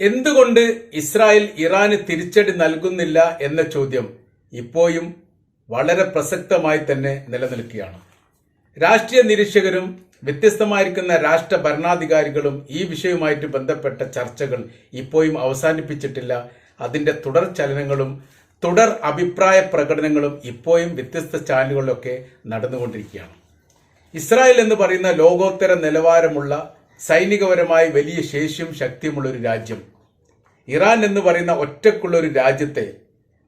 എന്തുകൊണ്ട് ഇസ്രായേൽ ഇറാന് തിരിച്ചടി നൽകുന്നില്ല എന്ന ചോദ്യം ഇപ്പോഴും വളരെ പ്രസക്തമായി തന്നെ നിലനിൽക്കുകയാണ്. രാഷ്ട്രീയ നിരീക്ഷകരും വ്യത്യസ്തമായിരിക്കുന്ന രാഷ്ട്ര ഭരണാധികാരികളും ഈ വിഷയവുമായിട്ട് ബന്ധപ്പെട്ട ചർച്ചകൾ ഇപ്പോഴും അവസാനിപ്പിച്ചിട്ടില്ല. അതിന്റെ തുടർ ചലനങ്ങളും തുടർ അഭിപ്രായ പ്രകടനങ്ങളും ഇപ്പോഴും വ്യത്യസ്ത ചാനലുകളിലൊക്കെ നടന്നുകൊണ്ടിരിക്കുകയാണ്. ഇസ്രായേൽ എന്ന് പറയുന്ന ലോകോത്തര നിലവാരമുള്ള സൈനികപരമായി വലിയ ശേഷിയും ശക്തിയുമുള്ള ഒരു രാജ്യം. ഇറാൻ എന്ന് പറയുന്ന ഒറ്റക്കുള്ള ഒരു രാജ്യത്തെ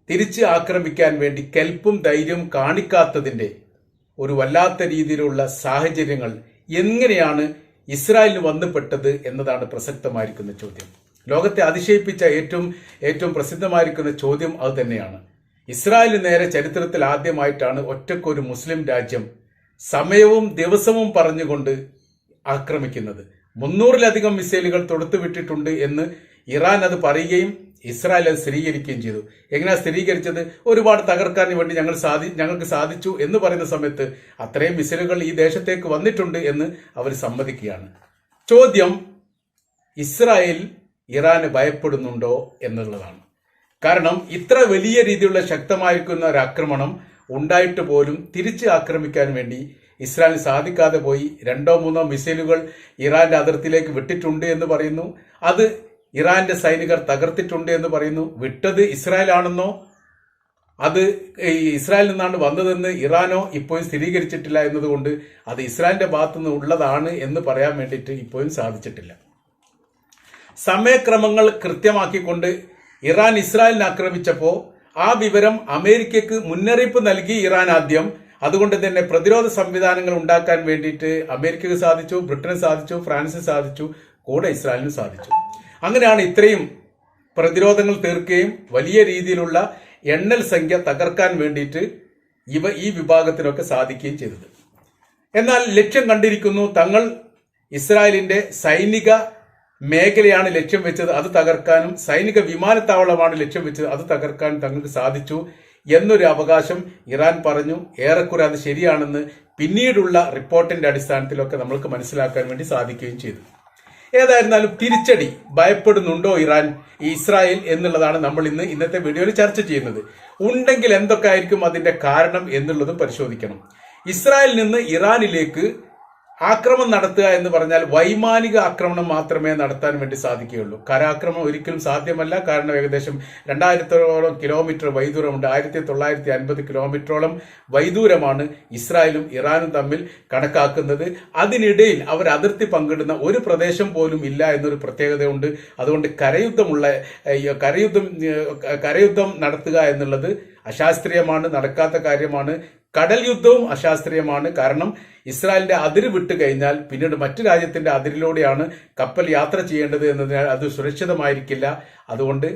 തിരിച്ച് ആക്രമിക്കാൻ വേണ്ടി കെൽപ്പും ധൈര്യവും കാണിക്കാത്തതിന്റെ ഒരു വല്ലാത്ത രീതിയിലുള്ള സാഹചര്യങ്ങൾ എങ്ങനെയാണ് ഇസ്രായേലിന് വന്നുപെട്ടത് എന്നതാണ് പ്രസക്തമായിരിക്കുന്ന ചോദ്യം. ലോകത്തെ അതിശയിപ്പിച്ച ഏറ്റവും ഏറ്റവും പ്രസിദ്ധമായിരിക്കുന്ന ചോദ്യം അത് തന്നെയാണ്. ഇസ്രായേലിന് നേരെ ചരിത്രത്തിൽ ആദ്യമായിട്ടാണ് ഒറ്റക്കൊരു മുസ്ലിം രാജ്യം സമയവും ദിവസവും പറഞ്ഞുകൊണ്ട് ആക്രമിക്കുന്നത്. മുന്നൂറിലധികം മിസൈലുകൾ തൊടുത്തുവിട്ടിട്ടുണ്ട് എന്ന് ഇറാൻ അത് പറയുകയും ഇസ്രായേൽ അത് സ്ഥിരീകരിക്കുകയും ചെയ്തു. എങ്ങനെയാ സ്ഥിരീകരിച്ചത്? ഒരുപാട് തകർക്കാൻ വേണ്ടി ഞങ്ങൾ സാധി ഞങ്ങൾക്ക് സാധിച്ചു എന്ന് പറയുന്ന സമയത്ത് അത്രയും മിസൈലുകൾ ഈ ദേശത്തേക്ക് വന്നിട്ടുണ്ട് എന്ന് അവർ സമ്മതിക്കുകയാണ്. ചോദ്യം ഇസ്രായേൽ ഇറാന് ഭയപ്പെടുന്നുണ്ടോ എന്നുള്ളതാണ്. കാരണം ഇത്ര വലിയ രീതിയിലുള്ള ശക്തമായിരിക്കുന്ന ഒരു ആക്രമണം ഉണ്ടായിട്ട് പോലും തിരിച്ച് ആക്രമിക്കാൻ വേണ്ടി ഇസ്രായേലിന് സാധിക്കാതെ പോയി രണ്ടോ മൂന്നോ മിസൈലുകൾ ഇറാന്റെ അതിർത്തിയിലേക്ക് വിട്ടിട്ടുണ്ട് എന്ന് പറയുന്നു. അത് ഇറാന്റെ സൈനികർ തകർത്തിട്ടുണ്ട് എന്ന് പറയുന്നു. വിട്ടത് ഇസ്രായേൽ ആണെന്നോ അത് ഇസ്രായേലിൽ നിന്നാണ് വന്നതെന്ന് ഇറാനോ ഇപ്പോഴും സ്ഥിരീകരിച്ചിട്ടില്ല എന്നതുകൊണ്ട് അത് ഇസ്രായേലിന്റെ ഭാഗത്തു നിന്ന് ഉള്ളതാണ് എന്ന് പറയാൻ വേണ്ടിയിട്ട് ഇപ്പോഴും സാധിച്ചിട്ടില്ല. സമയക്രമങ്ങൾ കൃത്യമാക്കിക്കൊണ്ട് ഇറാൻ ഇസ്രായേലിനെ ആക്രമിച്ചപ്പോൾ ആ വിവരം അമേരിക്കക്ക് മുന്നറിയിപ്പ് നൽകി ഇറാൻ ആദ്യം. അതുകൊണ്ട് തന്നെ പ്രതിരോധ സംവിധാനങ്ങൾ ഉണ്ടാക്കാൻ വേണ്ടിയിട്ട് അമേരിക്കക്ക് സാധിച്ചു ബ്രിട്ടന് സാധിച്ചു ഫ്രാൻസിന് സാധിച്ചു കൂടെ ഇസ്രായേലിന് സാധിച്ചു. അങ്ങനെയാണ് ഇത്രയും പ്രതിരോധങ്ങൾ തീർക്കുകയും വലിയ രീതിയിലുള്ള എണ്ണൽ സംഖ്യ തകർക്കാൻ വേണ്ടിയിട്ട് ഇവ ഈ വിഭാഗത്തിനൊക്കെ സാധിക്കുകയും ചെയ്തത്. എന്നാൽ ലക്ഷ്യം കണ്ടിരിക്കുന്നു തങ്ങൾ ഇസ്രായേലിന്റെ സൈനിക മേഖലയാണ് ലക്ഷ്യം വെച്ചത് അത് തകർക്കാനും സൈനിക വിമാനത്താവളമാണ് ലക്ഷ്യം വെച്ചത് അത് തകർക്കാനും തങ്ങൾക്ക് സാധിച്ചു. എന്നൊരു അവകാശം ഇറാൻ പറഞ്ഞു. ഏറെക്കുറെ അത് ശരിയാണെന്ന് പിന്നീടുള്ള റിപ്പോർട്ടിന്റെ അടിസ്ഥാനത്തിലൊക്കെ നമ്മൾക്ക് മനസ്സിലാക്കാൻ വേണ്ടി സാധിക്കുകയും ചെയ്തു. ഏതായിരുന്നാലും തിരിച്ചടി ഭയപ്പെടുന്നുണ്ടോ ഇറാൻ ഇസ്രായേൽ എന്നുള്ളതാണ് നമ്മൾ ഇന്ന് ഇന്നത്തെ വീഡിയോയിൽ ചർച്ച ചെയ്യുന്നത്. ഉണ്ടെങ്കിൽ എന്തൊക്കെ ആയിരിക്കും അതിന്റെ കാരണം എന്നുള്ളതും പരിശോധിക്കണം. ഇസ്രായേലിൽ നിന്ന് ഇറാനിലേക്ക് ആക്രമണം നടത്തുക എന്ന് പറഞ്ഞാൽ വൈമാനിക ആക്രമണം മാത്രമേ നടത്താൻ വേണ്ടി സാധിക്കുകയുള്ളൂ. കരാക്രമണം ഒരിക്കലും സാധ്യമല്ല. കാരണം ഏകദേശം രണ്ടായിരത്തോളം കിലോമീറ്റർ വൈദൂരമുണ്ട്. ആയിരത്തി തൊള്ളായിരത്തി അൻപത് കിലോമീറ്ററോളം വൈദൂരമാണ് ഇസ്രായേലും ഇറാനും തമ്മിൽ കണക്കാക്കുന്നത്. അതിനിടയിൽ അവർ അതിർത്തി പങ്കിടുന്ന ഒരു പ്രദേശം പോലും ഇല്ല എന്നൊരു പ്രത്യേകതയുണ്ട്. അതുകൊണ്ട് കരയുദ്ധമുള്ള കരയുദ്ധം കരയുദ്ധം നടത്തുക എന്നുള്ളത് അശാസ്ത്രീയമാണ് നടക്കാത്ത കാര്യമാണ്. കടൽ യുദ്ധവും അശാസ്ത്രീയമാണ്. കാരണം ഇസ്രായേലിന്റെ അതിര് വിട്ടു കഴിഞ്ഞാൽ പിന്നീട് മറ്റു രാജ്യത്തിന്റെ അതിരിലൂടെയാണ് കപ്പൽ യാത്ര ചെയ്യേണ്ടത് എന്നതിനാൽ അത് സുരക്ഷിതമായിരിക്കില്ല. അതുകൊണ്ട്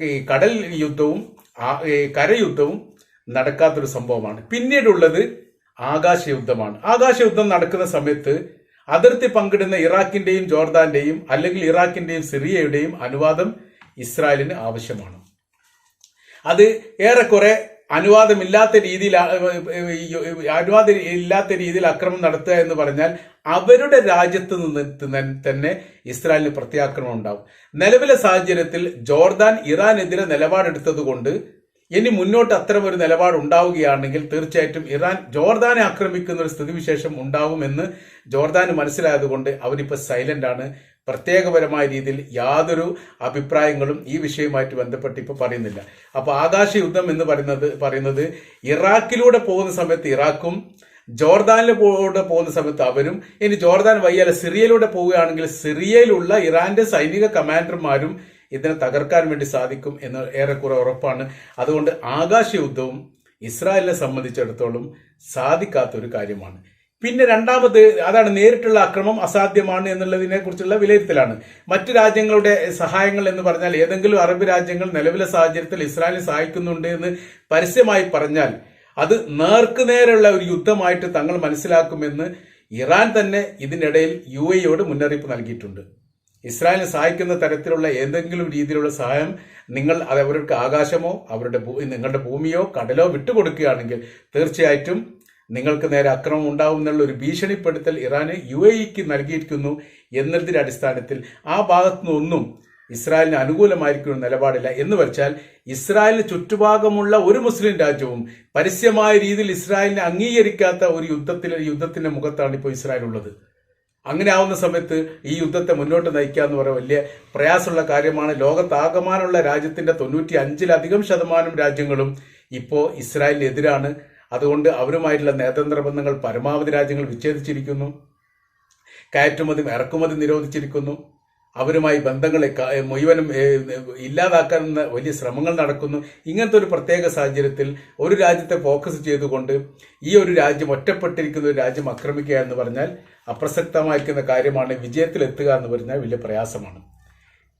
ഈ കടൽ യുദ്ധവും കരയുദ്ധവും നടക്കാത്തൊരു സംഭവമാണ്. പിന്നീടുള്ളത് ആകാശ യുദ്ധം നടക്കുന്ന സമയത്ത് അതിർത്തി പങ്കിടുന്ന ഇറാഖിന്റെയും ജോർദാന്റെയും അല്ലെങ്കിൽ ഇറാഖിന്റെയും സിറിയയുടെയും അനുവാദം ഇസ്രായേലിന് ആവശ്യമാണ്. അത് ഏറെക്കുറെ അനുവാദമില്ലാത്ത രീതിയിൽ അനുവാദം ഇല്ലാത്ത രീതിയിൽ അക്രമം നടത്തുക എന്ന് പറഞ്ഞാൽ അവരുടെ രാജ്യത്ത് നിന്ന് തന്നെ- ഇസ്രായേലിന് പ്രത്യാക്രമണം ഉണ്ടാവും. നിലവിലെ സാഹചര്യത്തിൽ ജോർദാൻ ഇറാനെതിരെ നിലപാടെടുത്തത് കൊണ്ട് ഇനി മുന്നോട്ട് അത്തരം ഒരു നിലപാട് ഉണ്ടാവുകയാണെങ്കിൽ തീർച്ചയായിട്ടും ഇറാൻ ജോർദാനെ ആക്രമിക്കുന്ന ഒരു സ്ഥിതിവിശേഷം ഉണ്ടാവുമെന്ന് ജോർദാന് മനസ്സിലായതുകൊണ്ട് അവരിപ്പോൾ സൈലന്റ് ആണ്. പ്രത്യേകപരമായ രീതിയിൽ യാതൊരു അഭിപ്രായങ്ങളും ഈ വിഷയവുമായിട്ട് ബന്ധപ്പെട്ട് ഇപ്പോൾ പറയുന്നില്ല. അപ്പോൾ ആകാശ യുദ്ധം എന്ന് പറയുന്നത് പറയുന്നത് ഇറാഖിലൂടെ പോകുന്ന സമയത്ത് ഇറാഖും ജോർദാനിലൂടെ പോകുന്ന സമയത്ത് അവരും ഇനി ജോർദാൻ വയ്യാലെ സിറിയയിലൂടെ പോവുകയാണെങ്കിൽ സിറിയയിലുള്ള ഇറാന്റെ സൈനിക കമാൻഡർമാരും ഇതിനെ തകർക്കാൻ വേണ്ടി സാധിക്കും എന്ന് ഏറെക്കുറെ ഉറപ്പാണ്. അതുകൊണ്ട് ആകാശ യുദ്ധവും ഇസ്രായേലിനെ സംബന്ധിച്ചിടത്തോളം സാധിക്കാത്തൊരു കാര്യമാണ്. പിന്നെ രണ്ടാമത് അതാണ് നേരിട്ടുള്ള അക്രമം അസാധ്യമാണ് എന്നുള്ളതിനെ കുറിച്ചുള്ള വിലയിരുത്തലാണ്. മറ്റു രാജ്യങ്ങളുടെ സഹായങ്ങൾ എന്ന് പറഞ്ഞാൽ ഏതെങ്കിലും അറബ് രാജ്യങ്ങൾ നിലവിലെ സാഹചര്യത്തിൽ ഇസ്രായേലിനെ സഹായിക്കുന്നുണ്ട് എന്ന് പരസ്യമായി പറഞ്ഞാൽ അത് നേർക്കുനേരെയുള്ള ഒരു യുദ്ധമായിട്ട് തങ്ങൾ മനസ്സിലാക്കുമെന്ന് ഇറാൻ തന്നെ ഇതിനിടയിൽ യു എയോട് മുന്നറിയിപ്പ് നൽകിയിട്ടുണ്ട്. ഇസ്രായേലിനെ സഹായിക്കുന്ന തരത്തിലുള്ള ഏതെങ്കിലും രീതിയിലുള്ള സഹായം നിങ്ങൾ അത് അവർക്ക് ആകാശമോ അവരുടെ നിങ്ങളുടെ ഭൂമിയോ കടലോ വിട്ടുകൊടുക്കുകയാണെങ്കിൽ തീർച്ചയായിട്ടും നിങ്ങൾക്ക് നേരെ അക്രമം ഉണ്ടാവും എന്നുള്ള ഒരു ഭീഷണിപ്പെടുത്തൽ ഇറാന് യു എ ഇക്ക് നൽകിയിരിക്കുന്നു എന്നതിന്റെ അടിസ്ഥാനത്തിൽ ആ ഭാഗത്തു നിന്നൊന്നും ഇസ്രായേലിന് അനുകൂലമായിരിക്കുന്ന നിലപാടില്ല. എന്ന് വെച്ചാൽ ഇസ്രായേലിന് ചുറ്റുഭാഗമുള്ള ഒരു മുസ്ലിം രാജ്യവും പരസ്യമായ രീതിയിൽ ഇസ്രായേലിനെ അംഗീകരിക്കാത്ത ഒരു യുദ്ധത്തിൽ യുദ്ധത്തിന്റെ മുഖത്താണ് ഇപ്പോൾ ഇസ്രായേൽ ഉള്ളത് അങ്ങനെ ആവുന്ന സമയത്ത് ഈ യുദ്ധത്തെ മുന്നോട്ട് നയിക്കുക എന്ന് പറയാൻ വലിയ പ്രയാസമുള്ള കാര്യമാണ്. ലോകത്താകമാനുള്ള രാജ്യത്തിന്റെ തൊണ്ണൂറ്റി അഞ്ചിലധികം ശതമാനം രാജ്യങ്ങളും ഇപ്പോൾ ഇസ്രായേലിനെതിരാണ്. അതുകൊണ്ട് നയതന്ത്ര ബന്ധങ്ങൾ പരമാവധി രാജ്യങ്ങൾ വിച്ഛേദിച്ചിരിക്കുന്നു. കയറ്റുമതി ഇറക്കുമതി നിരോധിച്ചിരിക്കുന്നു. അവരുമായി ബന്ധങ്ങളെ മുഴുവനും ഏ, ഇല്ലാതാക്കാനുള്ള വലിയ ശ്രമങ്ങൾ നടക്കുന്നു. ഇങ്ങനത്തെ ഒരു പ്രത്യേക സാഹചര്യത്തിൽ ഒരു രാജ്യത്തെ ഫോക്കസ് ചെയ്തുകൊണ്ട് ഈ ഒരു രാജ്യം ഒറ്റപ്പെട്ടിരിക്കുന്ന ഒരു രാജ്യം ആക്രമിക്കുക എന്ന് പറഞ്ഞാൽ അപ്രസക്തമായിരിക്കുന്ന കാര്യമാണ്. വിജയത്തിലെത്തുക എന്ന് പറഞ്ഞാൽ വലിയ പ്രയാസമാണ്.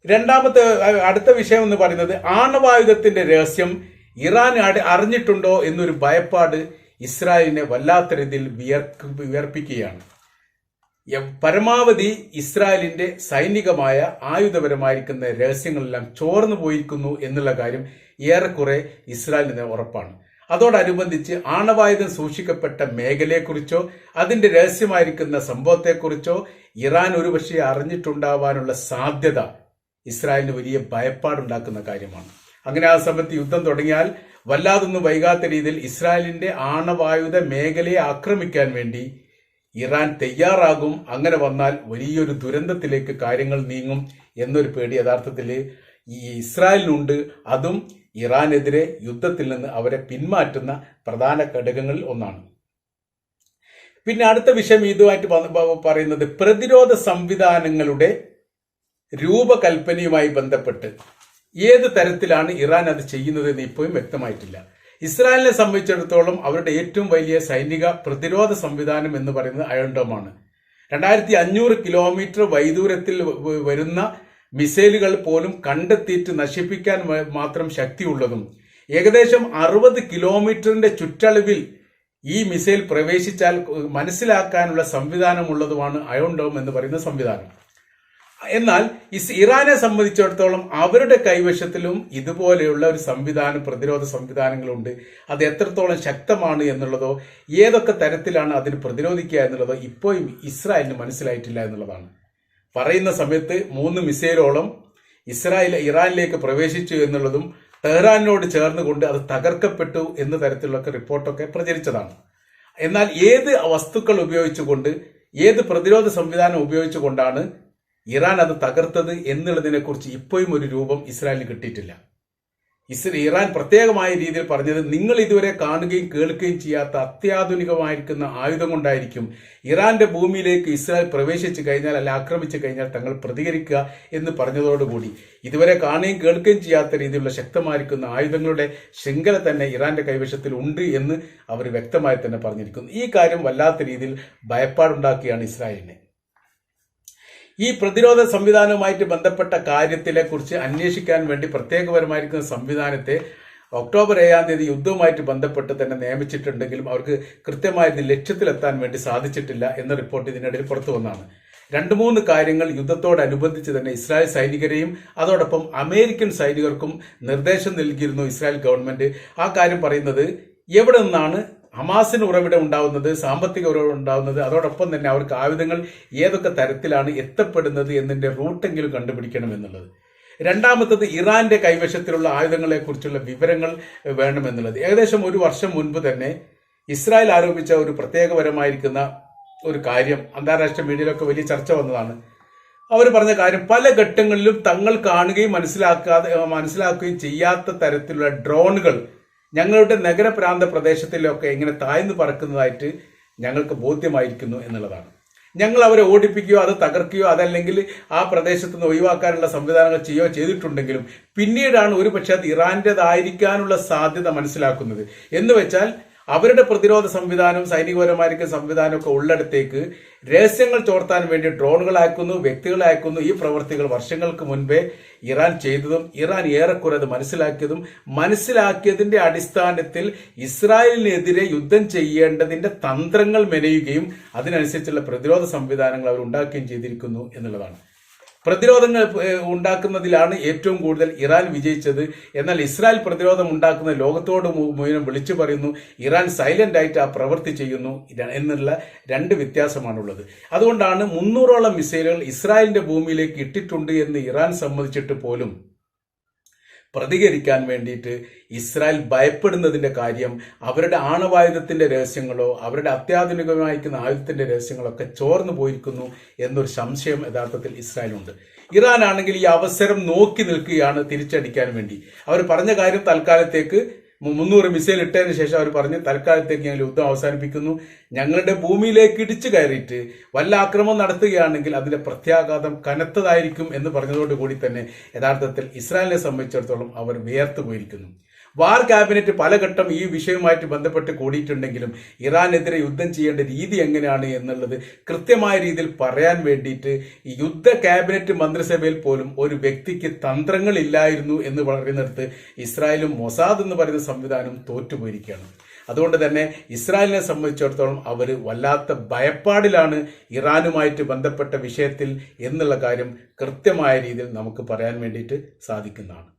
രണ്ടാമത്തെ അടുത്ത വിഷയം എന്ന് പറയുന്നത് ആണവായുധത്തിന്റെ രഹസ്യം ഇറാൻ അറിഞ്ഞിട്ടുണ്ടോ എന്നൊരു ഭയപ്പാട് ഇസ്രായേലിനെ വല്ലാത്ത രീതിയിൽ വിയർക്ക് വിയർപ്പിക്കുകയാണ്. പരമാവധി ഇസ്രായേലിന്റെ സൈനികമായ ആയുധപരമായിരിക്കുന്ന രഹസ്യങ്ങളെല്ലാം ചോർന്നു പോയിരിക്കുന്നു എന്നുള്ള കാര്യം ഏറെക്കുറെ ഇസ്രായേലിന് ഉറപ്പാണ്. അതോടനുബന്ധിച്ച് ആണവായുധം സൂക്ഷിക്കപ്പെട്ട മേഖലയെക്കുറിച്ചോ അതിന്റെ രഹസ്യമായിരിക്കുന്ന സംഭവത്തെക്കുറിച്ചോ ഇറാൻ ഒരുപക്ഷെ അറിഞ്ഞിട്ടുണ്ടാവാനുള്ള സാധ്യത ഇസ്രായേലിന് വലിയ ഭയപ്പാടുണ്ടാക്കുന്ന കാര്യമാണ്. അങ്ങനെ ആ സമയത്ത് യുദ്ധം തുടങ്ങിയാൽ വല്ലാതൊന്നും വൈകാത്ത രീതിയിൽ ഇസ്രായേലിന്റെ ആണവായുധ മേഖലയെ ആക്രമിക്കാൻ വേണ്ടി ഇറാൻ തയ്യാറാകും. അങ്ങനെ വന്നാൽ വലിയൊരു ദുരന്തത്തിലേക്ക് കാര്യങ്ങൾ നീങ്ങും എന്നൊരു പേടി യഥാർത്ഥത്തിൽ ഈ ഇസ്രായേലിനുണ്ട്. അതും ഇറാനെതിരെ യുദ്ധത്തിൽ നിന്ന് അവരെ പിന്മാറ്റുന്ന പ്രധാന ഘടകങ്ങളിൽ ഒന്നാണ്. പിന്നെ അടുത്ത വിഷയം ഇതുമായിട്ട് പറയുന്നത് പ്രതിരോധ സംവിധാനങ്ങളുടെ രൂപകൽപ്പനയുമായി ബന്ധപ്പെട്ട്. ഏത് തരത്തിലാണ് ഇറാൻ അത് ചെയ്യുന്നത് എന്ന് ഇപ്പോഴും വ്യക്തമായിട്ടില്ല. ഇസ്രായേലിനെ സംബന്ധിച്ചിടത്തോളം അവരുടെ ഏറ്റവും വലിയ സൈനിക പ്രതിരോധ സംവിധാനം എന്ന് പറയുന്നത് അയോണ്ടോമാണ് രണ്ടായിരത്തി അഞ്ഞൂറ് കിലോമീറ്റർ വൈദൂരത്തിൽ വരുന്ന മിസൈലുകൾ പോലും കണ്ടെത്തിയിട്ട് നശിപ്പിക്കാൻ മാത്രം ശക്തിയുള്ളതും ഏകദേശം അറുപത് കിലോമീറ്ററിന്റെ ചുറ്റളവിൽ ഈ മിസൈൽ പ്രവേശിച്ചാൽ മനസ്സിലാക്കാനുള്ള സംവിധാനമുള്ളതുമാണ് അയോൺ ഡോം എന്ന് പറയുന്ന സംവിധാനം. എന്നാൽ ഇറാനെ സംബന്ധിച്ചിടത്തോളം അവരുടെ കൈവശത്തിലും ഇതുപോലെയുള്ള ഒരു സംവിധാനം പ്രതിരോധ സംവിധാനങ്ങളുണ്ട്. അത് എത്രത്തോളം ശക്തമാണ് എന്നുള്ളതോ ഏതൊക്കെ തരത്തിലാണ് അതിന് പ്രതിരോധിക്കുക എന്നുള്ളതോ ഇപ്പോഴും ഇസ്രായേലിന് മനസ്സിലായിട്ടില്ല എന്നുള്ളതാണ്. പറയുന്ന സമയത്ത് മൂന്ന് മിസൈലോളം ഇസ്രായേൽ ഇറാനിലേക്ക് പ്രവേശിച്ചു എന്നുള്ളതും ടെഹ്റാനോട് ചേർന്നുകൊണ്ട് അത് തകർക്കപ്പെട്ടു എന്ന തരത്തിലുള്ള റിപ്പോർട്ടൊക്കെ പ്രചരിച്ചതാണ്. എന്നാൽ ഏത് വസ്തുക്കൾ ഉപയോഗിച്ചുകൊണ്ട് ഏത് പ്രതിരോധ സംവിധാനം ഉപയോഗിച്ചുകൊണ്ടാണ് ഇറാൻ അത് തകർത്തത് എന്നുള്ളതിനെ കുറിച്ച് ഇപ്പോഴും ഒരു രൂപം ഇസ്രായേലിന് കിട്ടിയിട്ടില്ല. ഇസ്രേ ഇറാൻ പ്രത്യേകമായ രീതിയിൽ പറഞ്ഞത് നിങ്ങൾ ഇതുവരെ കാണുകയും കേൾക്കുകയും ചെയ്യാത്ത അത്യാധുനികമായിരിക്കുന്ന ആയുധം കൊണ്ടായിരിക്കും ഇറാന്റെ ഭൂമിയിലേക്ക് ഇസ്രായേൽ പ്രവേശിച്ചു കഴിഞ്ഞാൽ അല്ല ആക്രമിച്ചു കഴിഞ്ഞാൽ തങ്ങൾ പ്രതികരിക്കുക എന്ന് പറഞ്ഞതോടുകൂടി. ഇതുവരെ കാണുകയും കേൾക്കുകയും ചെയ്യാത്ത രീതിയിലുള്ള ശക്തമായിരിക്കുന്ന ആയുധങ്ങളുടെ ശൃംഖല തന്നെ ഇറാന്റെ കൈവശത്തിൽ ഉണ്ട് എന്ന് അവർ വ്യക്തമായി തന്നെ പറഞ്ഞിരിക്കുന്നു. ഈ കാര്യം വല്ലാത്ത രീതിയിൽ ഭയപ്പാടുണ്ടാക്കിയാണ് ഇസ്രായേലിനെ. ഈ പ്രതിരോധ സംവിധാനവുമായിട്ട് ബന്ധപ്പെട്ട കാര്യത്തിലെ കുറിച്ച് അന്വേഷിക്കാൻ വേണ്ടി പ്രത്യേകപരമായിരിക്കുന്ന സംവിധാനത്തെ ഒക്ടോബർ ഏഴാം തീയതി യുദ്ധവുമായിട്ട് ബന്ധപ്പെട്ട് തന്നെ നിയമിച്ചിട്ടുണ്ടെങ്കിലും അവർക്ക് കൃത്യമായ ലക്ഷ്യത്തിലെത്താൻ വേണ്ടി സാധിച്ചിട്ടില്ല എന്ന റിപ്പോർട്ട് ഇതിനിടയിൽ പുറത്തു വന്നാണ് രണ്ട് മൂന്ന് കാര്യങ്ങൾ യുദ്ധത്തോടനുബന്ധിച്ച് തന്നെ ഇസ്രായേൽ സൈനികരെയും അതോടൊപ്പം അമേരിക്കൻ സൈനികർക്കും നിർദ്ദേശം നൽകിയിരുന്നു ഇസ്രായേൽ ഗവൺമെന്റ്. ആ കാര്യം പറയുന്നത് എവിടെ നിന്നാണ് ഹമാസിന് ഉറവിടം ഉണ്ടാവുന്നത് സാമ്പത്തിക ഉറവിടം ഉണ്ടാവുന്നത് അതോടൊപ്പം തന്നെ അവർക്ക് ആയുധങ്ങൾ ഏതൊക്കെ തരത്തിലാണ് എത്തപ്പെടുന്നത് എന്നതിന്റെ റൂട്ടെങ്കിലും കണ്ടുപിടിക്കണം എന്നുള്ളത്. രണ്ടാമത്തത് ഇറാന്റെ കൈവശത്തിലുള്ള ആയുധങ്ങളെ കുറിച്ചുള്ള വിവരങ്ങൾ വേണമെന്നുള്ളത്. ഏകദേശം ഒരു വർഷം മുൻപ് തന്നെ ഇസ്രായേൽ ആരോപിച്ച ഒരു പ്രത്യേകപരമായിരിക്കുന്ന ഒരു കാര്യം അന്താരാഷ്ട്ര മീഡിയയിലൊക്കെ വലിയ ചർച്ച വന്നതാണ്. അവർ പറഞ്ഞ കാര്യം പല ഘട്ടങ്ങളിലും തങ്ങൾ കാണുകയും മനസ്സിലാക്കാതെ മനസ്സിലാക്കുകയും ചെയ്യാത്ത തരത്തിലുള്ള ഡ്രോണുകൾ ഞങ്ങളുടെ നഗരപ്രാന്ത പ്രദേശത്തിലൊക്കെ ഇങ്ങനെ താഴ്ന്നു പറക്കുന്നതായിട്ട് ഞങ്ങൾക്ക് ബോധ്യമായിരിക്കുന്നു എന്നുള്ളതാണ്. ഞങ്ങൾ അവരെ ഓടിപ്പിക്കുകയോ അത് തകർക്കുകയോ അതല്ലെങ്കിൽ ആ പ്രദേശത്ത് നിന്ന് ഒഴിവാക്കാനുള്ള സംവിധാനങ്ങൾ ചെയ്യുകയോ ചെയ്തിട്ടുണ്ടെങ്കിലും പിന്നീടാണ് ഒരു പക്ഷേ അത് ഇറാന്റെതായിരിക്കാനുള്ള സാധ്യത മനസ്സിലാക്കുന്നത്. എന്ന് വെച്ചാൽ അവരുടെ പ്രതിരോധ സംവിധാനം സൈനികപരമായിരിക്കുന്ന സംവിധാനമൊക്കെ ഉള്ളിടത്തേക്ക് രഹസ്യങ്ങൾ ചോർത്താൻ വേണ്ടി ഡ്രോണുകൾ അയക്കുന്നു വ്യക്തികളെ അയക്കുന്നു. ഈ പ്രവൃത്തികൾ വർഷങ്ങൾക്ക് മുൻപേ ഇറാൻ ചെയ്തതും ഇറാൻ ഏറെക്കുറെ അത് മനസ്സിലാക്കിയതും മനസ്സിലാക്കിയതിന്റെ അടിസ്ഥാനത്തിൽ ഇസ്രായേലിനെതിരെ യുദ്ധം ചെയ്യേണ്ടതിന്റെ തന്ത്രങ്ങൾ മെനയുകയും അതിനനുസരിച്ചുള്ള പ്രതിരോധ സംവിധാനങ്ങൾ അവർ ഉണ്ടാക്കുകയും ചെയ്തിരിക്കുന്നു എന്നുള്ളതാണ്. പ്രതിരോധങ്ങൾ ഉണ്ടാക്കുന്നതിലാണ് ഏറ്റവും കൂടുതൽ ഇറാൻ വിജയിച്ചത്. എന്നാൽ ഇസ്രായേൽ പ്രതിരോധം ഉണ്ടാക്കുന്ന ലോകത്തോട് മുഴുവൻ വിളിച്ചു പറയുന്നു ഇറാൻ സൈലന്റ് ആയിട്ട് ആ പ്രവൃത്തി ചെയ്യുന്നു എന്നുള്ള രണ്ട് വ്യത്യാസമാണുള്ളത്. അതുകൊണ്ടാണ് മുന്നൂറോളം മിസൈലുകൾ ഇസ്രായേലിന്റെ ഭൂമിയിലേക്ക് ഇട്ടിട്ടുണ്ട് എന്ന് ഇറാൻ സമ്മതിച്ചിട്ട് പോലും പ്രതികരിക്കാൻ വേണ്ടിയിട്ട് ഇസ്രായേൽ ഭയപ്പെടുന്നതിന്റെ കാര്യം അവരുടെ ആണവായുധത്തിന്റെ രഹസ്യങ്ങളോ അവരുടെ അത്യാധുനികമായിരിക്കുന്ന ആയുധത്തിന്റെ രഹസ്യങ്ങളോ ഒക്കെ ചോർന്നു പോയിരിക്കുന്നു എന്നൊരു സംശയം യഥാർത്ഥത്തിൽ ഇസ്രായേലുണ്ട്. ഇറാൻ ആണെങ്കിൽ ഈ അവസരം നോക്കി നിൽക്കുകയാണ് തിരിച്ചടിക്കാൻ വേണ്ടി. അവർ പറഞ്ഞ കാര്യം തൽക്കാലത്തേക്ക് മുന്നൂറ് മിസൈൽ ഇട്ടതിന് ശേഷം അവർ പറഞ്ഞ് തൽക്കാലത്തേക്ക് ഞങ്ങൾ യുദ്ധം അവസാനിപ്പിക്കുന്നു. ഞങ്ങളുടെ ഭൂമിയിലേക്ക് ഇടിച്ചു കയറിയിട്ട് വല്ല ആക്രമണം നടത്തുകയാണെങ്കിൽ അതിന്റെ പ്രത്യാഘാതം കനത്തതായിരിക്കും എന്ന് പറഞ്ഞതോടുകൂടി തന്നെ യഥാർത്ഥത്തിൽ ഇസ്രായേലിനെ സംബന്ധിച്ചിടത്തോളം അവർ വിയർത്തു പോയിരിക്കുന്നു വാർ ക്യാബിനറ്റ് പലഘട്ടം ഈ വിഷയവുമായിട്ട് ബന്ധപ്പെട്ട് കൂടിയിട്ടുണ്ടെങ്കിലും ഇറാനെതിരെ യുദ്ധം ചെയ്യേണ്ട രീതി എങ്ങനെയാണ് എന്നുള്ളത് കൃത്യമായ രീതിയിൽ പറയാൻ വേണ്ടിയിട്ട് യുദ്ധ ക്യാബിനറ്റ് മന്ത്രിസഭയിൽ പോലും ഒരു വ്യക്തിക്ക് തന്ത്രങ്ങൾ ഇല്ലായിരുന്നു എന്ന് പറയുന്നിടത്ത് ഇസ്രായേലും മൊസാദ് എന്ന് പറയുന്ന സംവിധാനം തോറ്റുപോയിരിക്കുകയാണ്. അതുകൊണ്ട് തന്നെ ഇസ്രായേലിനെ സംബന്ധിച്ചിടത്തോളം അവർ വല്ലാത്ത ഭയപ്പാടിലാണ് ഇറാനുമായിട്ട് ബന്ധപ്പെട്ട വിഷയത്തിൽ എന്നുള്ള കാര്യം കൃത്യമായ രീതിയിൽ നമുക്ക് പറയാൻ വേണ്ടിയിട്ട് സാധിക്കുന്നതാണ്.